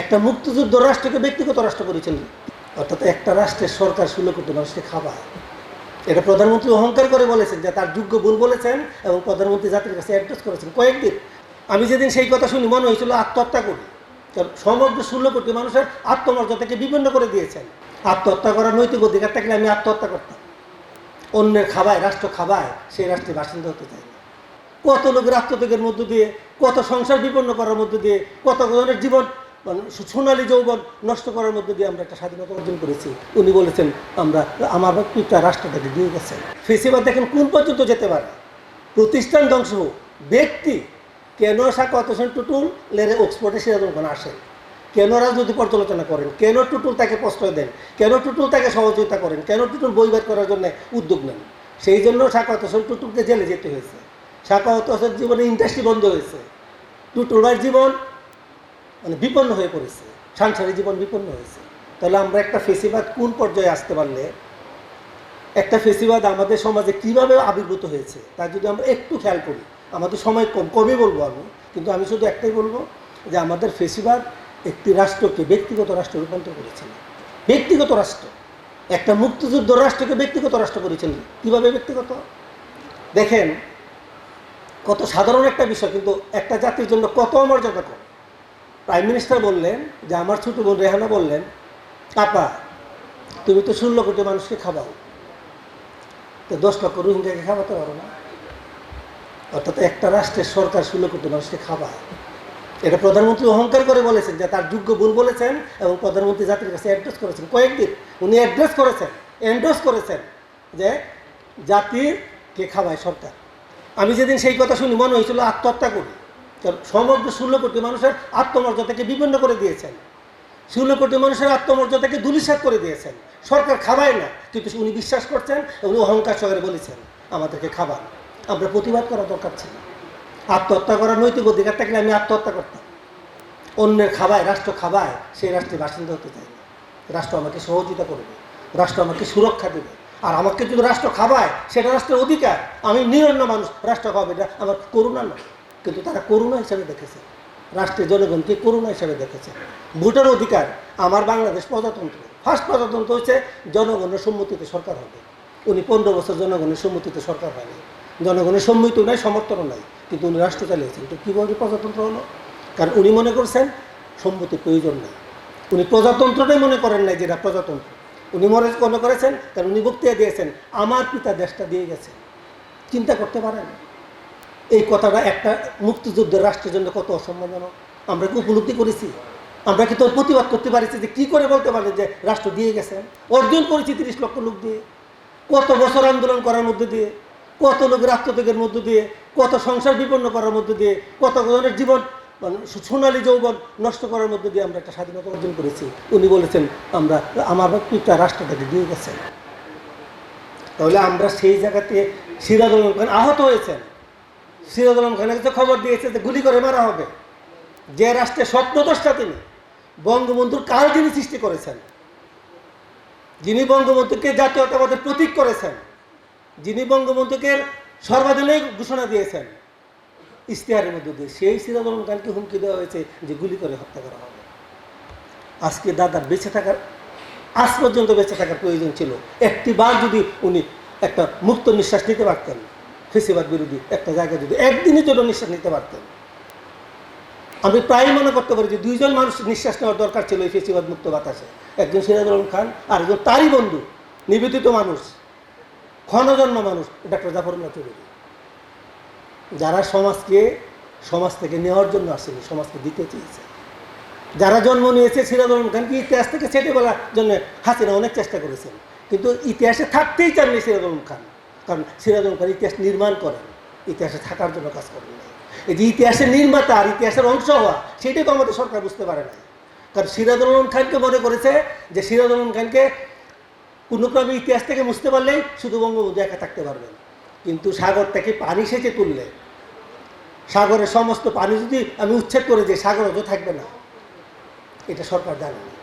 একটা মুক্তিযুদ্ধ রাষ্ট্রকে ব্যক্তিগত রাষ্ট্র করেছেন। অর্থাৎ একটা রাষ্ট্রের সরকার ষোলো কোটি মানুষকে খাওয়ায় এটা প্রধানমন্ত্রী অহংকার করে বলেছেন, যে তার যোগ্য ভুল বলেছেন এবং প্রধানমন্ত্রী জাতির কাছে অ্যাড্রেস করেছেন। কয়েকদিন আমি যেদিন সেই কথা শুনি, মনে হয়েছিল আত্মহত্যা করি। সমগ্র ষোলো কোটি মানুষের আত্মমর্যাদাকে বিপন্ন করে দিয়েছেন। আত্মহত্যা করার নৈতিক অধিকার থাকলে আমি আত্মহত্যা করতাম। অন্যের খাবায়, রাষ্ট্র খাবায়, সেই রাষ্ট্রের বাসিন্দা হতে চাই কত লোকের আত্মত্যাগের মধ্য দিয়ে, কত সংসার বিপন্ন করার মধ্য দিয়ে, কত জনের জীবন সোনালী যৌবন নষ্ট করার মধ্যে দিয়ে আমরা একটা স্বাধীনতা অর্জন করেছি। উনি বলেছেন, আমরা, আমার পিতা রাষ্ট্রটাকে দিয়ে গেছেন। ফেসিবাদ দেখেন, কোন পর্যন্ত যেতে পারে? প্রতিষ্ঠান ধ্বংস ব্যক্তি কেন সাকাত হোসেন টুটুল লেরে অক্সফোর্ডে সিরাজুল খান আসেন কেন রাজনৈতিক পর্যালোচনা করেন? কেন টুটুল তাকে প্রশ্রয় দেন? কেন টুটুল তাকে সহযোগিতা করেন? কেন টুটুল বই বের করার জন্য উদ্যোগ নেন? সেই জন্য সাকাত হোসেন টুটুলকে জেলে যেতে হয়েছে। সাকাত হোসেন জীবনে ইন্ডাস্ট্রি বন্ধ হয়েছে। টুটুল ভাইয়ের জীবন মানে বিপন্ন হয়ে পড়েছে, সাংসারিক জীবন বিপন্ন হয়েছে। তাহলে আমরা একটা ফেসিবাদ কোন পর্যায়ে আসতে পারলে, একটা ফেসিবাদ আমাদের সমাজে কীভাবে আবির্ভূত হয়েছে তার যদি আমরা একটু খেয়াল করি, আমাদের সময় কম, কমই বলব আমি, কিন্তু আমি শুধু একটাই বলব যে আমাদের ফেসিবাদ একটি রাষ্ট্রকে ব্যক্তিগত রাষ্ট্রে রূপান্তর করেছিল। ব্যক্তিগত রাষ্ট্র, একটা মুক্তিযুদ্ধ রাষ্ট্রকে ব্যক্তিগত রাষ্ট্র করেছিলেন কীভাবে ব্যক্তিগত? দেখেন, কত সাধারণ একটা বিষয়, কিন্তু একটা জাতির জন্য কত অমর্যাদা কম। প্রাইম মিনিস্টার বললেন, যে আমার ছোট বোন রেহানা বললেন, আপা, তুমি তো ষোলো কোটি মানুষকে খাবাও তো দশ লক্ষ রোহিঙ্গাকে খাওয়াতে পারো না। অর্থাৎ একটা রাষ্ট্রের সরকার ষোলো কোটি মানুষকে খাওয়ায়। এটা প্রধানমন্ত্রী অহংকার করে বলেছেন, যে তার যোগ্য ভুল বলেছেন এবং প্রধানমন্ত্রী জাতির কাছে অ্যাড্রেস করেছেন। কয়েকদিন উনি অ্যাড্রেস করেছেন এন্ডোর্স করেছেন, যে জাতিরকে খাওয়ায় সরকার। আমি যেদিন সেই কথা শুনি, মনে হয়েছিল আত্মহত্যা করি। সমগ্র ষোলো কোটি মানুষের আত্মমর্যাদাকে বিপন্ন করে দিয়েছেন। ষোলো কোটি মানুষের আত্মমর্যাদাকে দুলিশাত করে দিয়েছেন। সরকার খাবায় না। কিন্তু উনি বিশ্বাস করছেন উনি অহংকার সহকারে বলেছেন, আমাদেরকে খাবার। আমরা প্রতিবাদ করা দরকার ছিল। আত্মহত্যা করার নৈতিক অধিকার থাকলে আমি আত্মহত্যা করতাম। অন্যের খাবায়, রাষ্ট্র খাবায়, সেই রাষ্ট্রের বাসিন্দা হতে চাই রাষ্ট্র আমাকে সহযোগিতা করবে। রাষ্ট্র আমাকে সুরক্ষা দেবে। আর আমাকে যদি রাষ্ট্র খাবায়, সেটা রাষ্ট্রের অধিকার। আমি নিরন্ন মানুষ। রাষ্ট্র খাবে এটা আমার করুণা না কিন্তু তারা করুণা হিসাবে দেখেছে। রাষ্ট্রের জনগণকে করুণা হিসাবে দেখেছে। ভোটের অধিকার আমার বাংলাদেশ প্রজাতন্ত্র। ফার্স্ট প্রজাতন্ত্র হচ্ছে জনগণের সম্মতিতে সরকার হবে। উনি পনেরো বছর জনগণের সম্মতিতে সরকার হয়নি। জনগণের সম্মতি নাই, সমর্থনও নাই। কিন্তু উনি রাষ্ট্র চালিয়েছেন। তো কীভাবে প্রজাতন্ত্র হলো? কারণ উনি মনে করছেন সম্মতির প্রয়োজন নেই। উনি প্রজাতন্ত্রটাই মনে করেন নাই যেটা প্রজাতন্ত্র। উনি মনে মনে করেছেন, কারণ উনি বক্তৃতা দিয়েছেন, আমার পিতা দেশটা দিয়ে গেছে। চিন্তা করতে পারেন? এই কথাটা একটা মুক্তিযুদ্ধের রাষ্ট্রের জন্য কত অসম্মানজনক। আমরা কি উপলব্ধি করেছি? আমরা কি তোর প্রতিবাদ করতে পারিছি যে কী করে বলতে পারেন যে রাষ্ট্র দিয়ে গেছেন অর্জন করেছি তিরিশ লক্ষ লোক দিয়ে। কত বছর আন্দোলন করার মধ্যে দিয়ে, কত লোক আত্মত্যাগের মধ্য দিয়ে, কত সংসার বিপন্ন করার মধ্য দিয়ে, কত জনের জীবন মানে সোনালী যৌবন নষ্ট করার মধ্যে দিয়ে আমরা একটা স্বাধীনতা অর্জন করেছি। উনি বলেছেন, আমরা, আমার পিতা রাষ্ট্রটাকে দিয়ে গেছেন। তাহলে আমরা সেই জায়গাতে সিরাজ আহত হয়েছেন। সিরাজ খানের কাছে খবর দিয়েছে যে গুলি করে মারা হবে। যে রাষ্ট্রের স্বপ্নদর্শা তিনি, বঙ্গবন্ধুর কাল যিনি সৃষ্টি করেছেন, যিনি বঙ্গবন্ধুকে জাতীয়তাবাদের প্রতীক করেছেন, যিনি বঙ্গবন্ধুকে সর্বাধিনায়ক ঘোষণা দিয়েছেন, ইশতেহারের মধ্যে দিয়ে সেই সিরাজ খানকে হুমকি দেওয়া হয়েছে যে গুলি করে হত্যা করা হবে। আজকে দাদার বেঁচে থাকার, আজ পর্যন্ত বেঁচে থাকার প্রয়োজন ছিল। একটি বার যদি উনি একটা মুক্ত নিঃশ্বাস নিতে পারতেন ফেসিবাদ বিরোধী একটা জায়গায় যদি একদিনের জন্য নিঃশ্বাস নিতে পারতেন। আমি প্রায় মনে করতে পারি যে দুইজন মানুষ নিঃশ্বাস নেওয়ার দরকার ছিল এই ফেসিবাদ মুক্ত বাতাসে। একজন সিরাজুল আলম খান আর একজন তারই বন্ধু, নিবেদিত মানুষ, ক্ষণজন্ম মানুষ, ডাক্তার জাফরুল্লাহ চৌধুরী। যারা সমাজকে, সমাজ থেকে নেওয়ার জন্য আসেনি, সমাজকে দিতে চেয়েছে। যারা জন্ম নিয়েছে সিরাজ আলম খানকে ইতিহাস থেকে ছেটে বলার জন্য হাসিনা অনেক চেষ্টা করেছেন। কিন্তু ইতিহাসে থাকতেই চাননি সিরাজ আলম খান। কারণ সিরাজ আলম খান ইতিহাস নির্মাণ করেন ইতিহাসে থাকার জন্য কাজ করেন না এই যে ইতিহাসের নির্মাতা আর ইতিহাসের অংশ হওয়া, সেটাই তো আমাদের সরকার বুঝতে পারে না কারণ সিরাজ আলম খানকে মনে করেছে যে সিরাজ আলম খানকে কোনোক্রমে ইতিহাস থেকে বুঝতে পারলেই শুধু বঙ্গবন্ধু একা থাকতে পারবেন কিন্তু সাগর থেকে পানি সেচে তুললে, সাগরের সমস্ত পানি যদি আমি উচ্ছেদ করে দিই, সাগর অত থাকবে না। এটা সরকার জানে না।